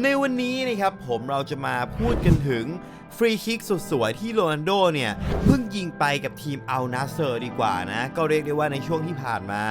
ในวันนี้นะครับผมเราจะมาพูดกันถึงฟรีคิกสุดสวยที่โรนัลโดเนี่ยเพิ่งยิงไปกับทีมอัลนาเซอร์ดีกว่านะ ก็เรียกได้ว่าในช่วงที่ผ่านมา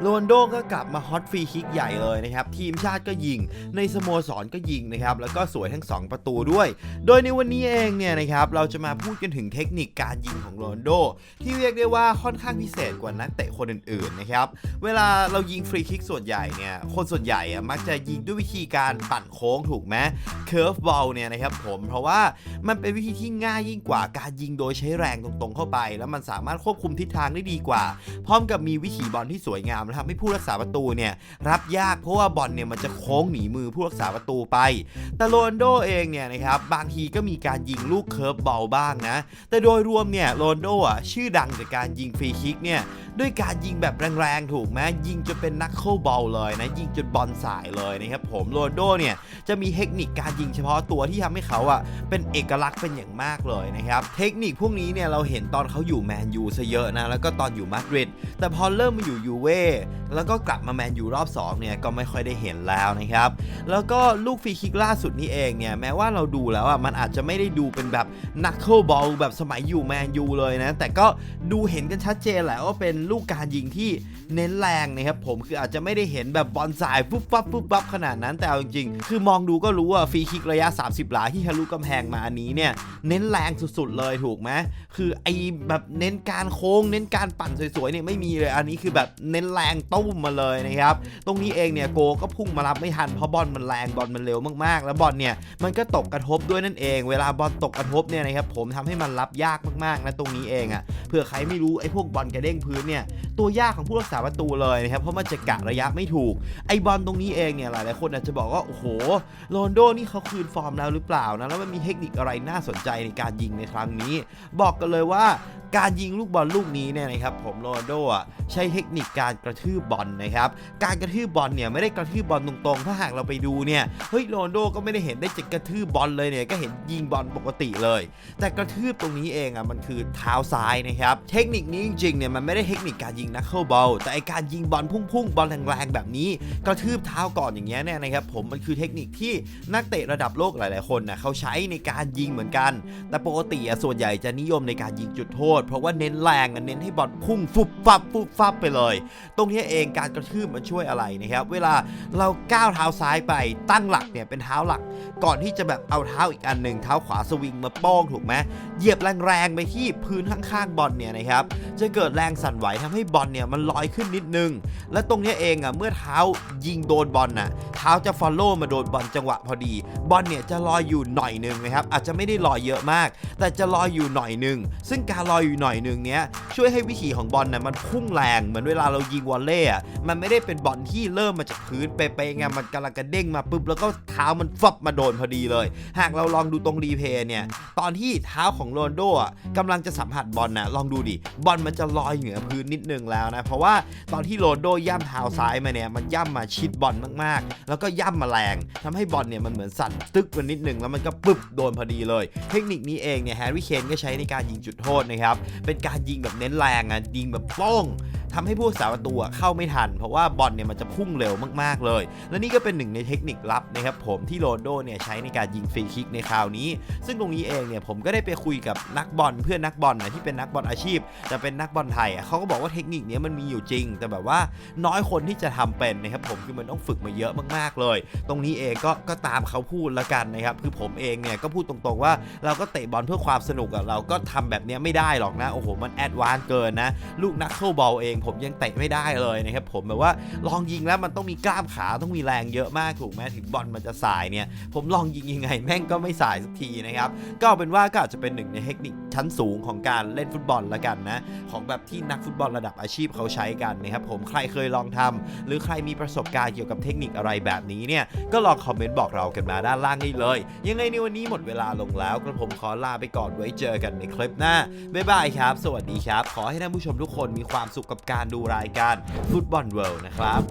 โรนัลโดก็กลับมาฮอตฟรีคิกใหญ่เลยนะครับ ทีมชาติก็ยิง ในสโมสรก็ยิงนะครับ แล้วก็สวยทั้ง 2 ประตูด้วย โดยในวันนี้เองเนี่ยนะครับเราจะมาพูดกันถึงเทคนิคการยิงของโรนัลโดที่เรียกได้ว่าค่อนข้างพิเศษกว่านักเตะคนอื่นๆนะครับเวลาเรายิงฟรีคิกส่วนใหญ่เนี่ยคนส่วนใหญ่อะมักจะยิงด้วยวิธีการปั่นโค้งถูกไหมเคิร์ฟบอลเนี่ยนะครับผมเพราะว่ามันเป็นวิธีที่ง่ายยิ่งกว่าการยิงโดยใช้แรงตรงๆเข้าไป แล้วมันสามารถควบคุมทิศทางได้ดีกว่า พร้อมกับมีวิถีบอลที่สวยงามและทำให้ผู้รักษาประตูเนี่ยรับยากเพราะว่าบอลเนี่ยมันจะโค้งหนีมือผู้รักษาประตูไป แต่โรนโดเองเนี่ยนะครับบางทีก็มีการยิงลูกเคิร์ฟบอลบ้างนะ แต่โดยรวมเนี่ยโรนโดอะชื่อดังจากการยิงฟรีคิกเนี่ยด้วยการยิงแบบแรงๆถูกไหมยิงจนเป็นนักเข้าบอลเลยนะยิงจนบอลสายเลยนะครับผมโรนโดเนี่ยจะะมีเทคนิคการยิงเฉพาะตัวที่ทำให้เขาอะเป็นเอกลักษณ์เป็นอย่างมากเลยนะครับ เทคนิคพวกนี้เนี่ยเราเห็นตอนเขาอยู่แมนยูซะเยอะนะแล้วก็ตอนอยู่มาดริดแต่พอเริ่มมาอยู่ยูเว่แล้วก็กลับมาแมนยูรอบสองเนี่ยก็ไม่ค่อยได้เห็นแล้วนะครับ แล้วก็ลูกฟรีคิกล่าสุดนี้เองเนี่ยแม้ว่าเราดูแล้วอะมันอาจจะไม่ได้ดูเป็นแบบนักเคิลบอลแบบสมัยอยู่แมนยูเลยนะ แต่ก็ดูเห็นกันชัดเจนแหละว่าเป็นลูกการยิงที่เน้นแรงนะครับผมคืออาจจะไม่ได้เห็นแบบบอลสายปุ๊บปั๊บปุ๊บปั๊บขนาดนั้นแต่เอาจริงๆคือมองดูก็รู้ว่าฟรีคิกระยะ 30 หลาที่ทะลุกำแพงมาอันนี้เนี่ย เน้นแรงสุดๆเลยถูกไหมคือไอแบบเน้นการโค้ง เน้นการปั่นสวยๆเนี่ยไม่มีเลยอันนี้คือแบบเน้นแรงตุ้มมาเลยนะครับ ตรงนี้เองเนี่ยโกก็พุ่งมารับไม่ทันเพราะบอลมันแรงบอลมันเร็วมากๆ แล้วบอลเนี่ยมันก็ตกกระทบด้วยนั่นเอง เวลาบอลตกกระทบเนี่ยนะครับผมทำให้มันรับยากมากๆนะตรงนี้เองอะ่ะ ผื่อใครไม่รู้ไอ้พวกบอลกระเด้งพื้นเนี่ยตัวยากของผู้รักษาประตูเลยนะครับเพราะมันจะกะระยะไม่ถูกไอ้บอลตรงนี้เองเนี่ยหลายๆคนอาจจะบอกว่าโอ้โหโรนโดนี่เขาคืนฟอร์มแล้วหรือเปล่านะแล้วมันมีเทคนิคอะไรน่าสนใจในการยิงในครั้งนี้ บอกกันเลยว่า การยิงลูกบอลลูกนี้เนี่ยนะครับผมโรนโดอะใช้เทคนิคการกระทืบบอลนะครับการกระทืบบอลเนี่ยไม่ได้กระทืบบอลตรงๆ ถ้าหากเราไปดูเนี่ยเฮ้ยโรนโดก็ไม่ได้เห็นได้จะกระทืบบอลเลยเนี่ยก็เห็นยิงบอลปกติเลย แต่กระทืบตรงนี้เองอะมันคือเท้าซ้ายนะครับเทคนิคนี้จริงๆเนี่ยมันไม่ได้เทคนิคการยิงนักเข้าบอลแต่ไอการยิงบอลพุ่งๆบอลแรงๆแบบนี้ กระทืบเท้าก่อนอย่างเงี้ยเนี่ยนะครับผมมันคือเทคนิคที่นักเตะระดับโลกหลาย ๆคนนะเขาใช้ในการยิงเหมือนกัน แต่ปกติอะส่วนใหญ่จะนิยมในการยิงจุดโทษเพราะว่าเน้นแรงเน้นให้บอลพุ่งฟุบฟับฟุบฟับไปเลย ตรงนี้เองการกระทืบมันช่วยอะไรนะครับ เวลาเราก้าวเท้าซ้ายไปตั้งหลักเนี่ยเป็นเท้าหลัก ก่อนที่จะแบบเอาเท้าอีกอันหนึ่งเท้าขวาสวิงมาป้องถูกไหมเหยียบแรงๆไปที่พื้นข้างๆบอลเนี่ยนะครับจะเกิดแรงสั่นไหวทำให้บอลเนี่ยมันลอยขึ้นนิดนึง และตรงนี้เองอะเมื่อเท้ายิงโดนบอลน่ะเท้าจะฟอลโล่มาโดนบอลจังหวะพอดี บอลเนี่ยจะลอยอยู่หน่อยนึงนะครับอาจจะไม่ได้ลอยเยอะมาก แต่จะลอยอยู่หน่อยนึง ซึ่งการลอยอยู่หน่อยนึงเนี้ยช่วยให้วิถีของบอลน่ะมันพุ่งแรงเหมือนเวลาเรายิงวอลเล่อะมันไม่ได้เป็นบอลที่เริ่มมาจากพื้นเป๊ะๆไงมันกำลังกระเด้งมาปุ๊บแล้วก็เท้ามันฟับมาโดนพอดีเลย หากเราลองดูตรงรีเพย์เนี่ย ตอนที่เท้าของโรนโดอะกำลังจะสัมผัสบอลนะลองดูดิ บอลมันจะลอยเหนือพื้นนิดนึงแล้วนะ เพราะว่าตอนที่โรนโดย่ำเท้าซ้ายมาเนี่ย มันย่ำมาชิดบอลมากๆ แล้วก็ย่ำมาแรงทำให้บอลเนี่ยมันเหมือนสั่นตึกมันนิดนึงแล้วมันก็ปึ๊บโดนพอดีเลย เทคนิคนี้เองเนี่ยแฮร์รี่เคนก็ใช้ในการยิงจุดโทษนะครับ เป็นการยิงแบบเน้นแรงอะยิงแบบโป้งทำให้ผู้รักษาประตูอะเข้าไม่ทัน เพราะว่าบอลเนี่ยมันจะพุ่งเร็วมากๆเลย และนี่ก็เป็นหนึ่งในเทคนิคลับนะครับผมที่โรนโดเนี่ยใช้ในการยิงฟรีคิกในคราวนี้ ซึ่งตรงนี้เองเนี่ยผมก็ได้ไปคุยกับนักบอลเพื่อนนักบอลนะที่เป็นนักบอลอาชีพ แต่เป็นนักบอลไทยอะเขาก็บอกว่าเทคนิคนี้มันมีอยู่จริง แต่แบบว่าน้อยคนที่จะทำเป็นนะครับผมคือมันต้องฝึกมาเยอะมากๆเลย ตรงนี้เองก็ก็ตามเขาพูดละกันนะครับคือผมเองเนี่ยก็พูดตรงๆว่าเราก็เตะบอลเพื่อความสนุกอะเราก็ทำแบบนี้ไม่ได้หรอกนะโอ้โหมันแอดวานเกินนะลูกนักเข้าบอลเองผมยังเตะไม่ได้เลยนะครับผมแบบว่าลองยิงแล้วมันต้องมีกล้ามขาต้องมีแรงเยอะมากถูกไหมถึงบอลมันจะสายเนี่ยผมลองยิงยังไงแม่งก็ไม่สายสักทีนะครับ ก็เอาเป็นว่าก็อาจจะเป็นหนึ่งในเทคนิคชั้นสูงของการเล่นฟุตบอลละกันนะ ของแบบที่นักฟุตบอลระดับอาชีพเขาใช้กันนะครับผมใครเคยลองทำหรือใครมีประสบการณ์เกี่ยวกับเทคนิคอะไรแบบนี้เนี่ยก็ลองคอมเมนต์บอกเรากันมาด้านล่างได้เลย ยังไงในวันนี้หมดเวลาลงแล้วกระผมขอลาไปก่อนไว้เจอกันในคลิปหน้าบ๊ายบายครับ สวัสดีครับ ขอให้ท่านผู้ชมทุกคนมีความสุขกับการดูรายการฟุตบอลเวิลด์นะครับ